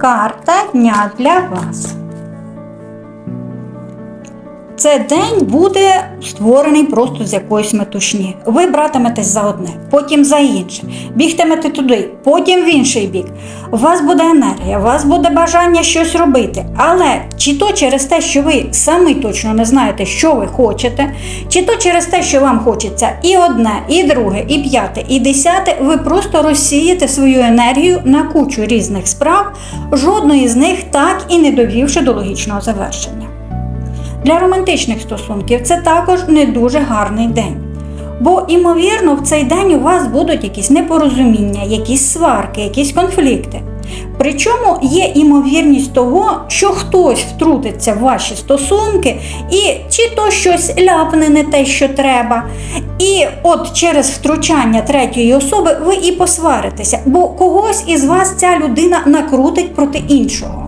Карта дня для вас. Цей день буде створений просто з якоїсь метушні. Ви братиметесь за одне, потім за інше, бігтимете туди, потім в інший бік. У вас буде енергія, у вас буде бажання щось робити. Але чи то через те, що ви самі точно не знаєте, що ви хочете, чи то через те, що вам хочеться і одне, і друге, і п'яте, і десяте, ви просто розсієте свою енергію на кучу різних справ, жодної з них так і не довівши до логічного завершення. Для романтичних стосунків це також не дуже гарний день. Бо, імовірно, в цей день у вас будуть якісь непорозуміння, якісь сварки, якісь конфлікти. Причому є імовірність того, що хтось втрутиться в ваші стосунки і чи то щось ляпне не те, що треба. І от через втручання третьої особи ви і посваритеся, бо когось із вас ця людина накрутить проти іншого.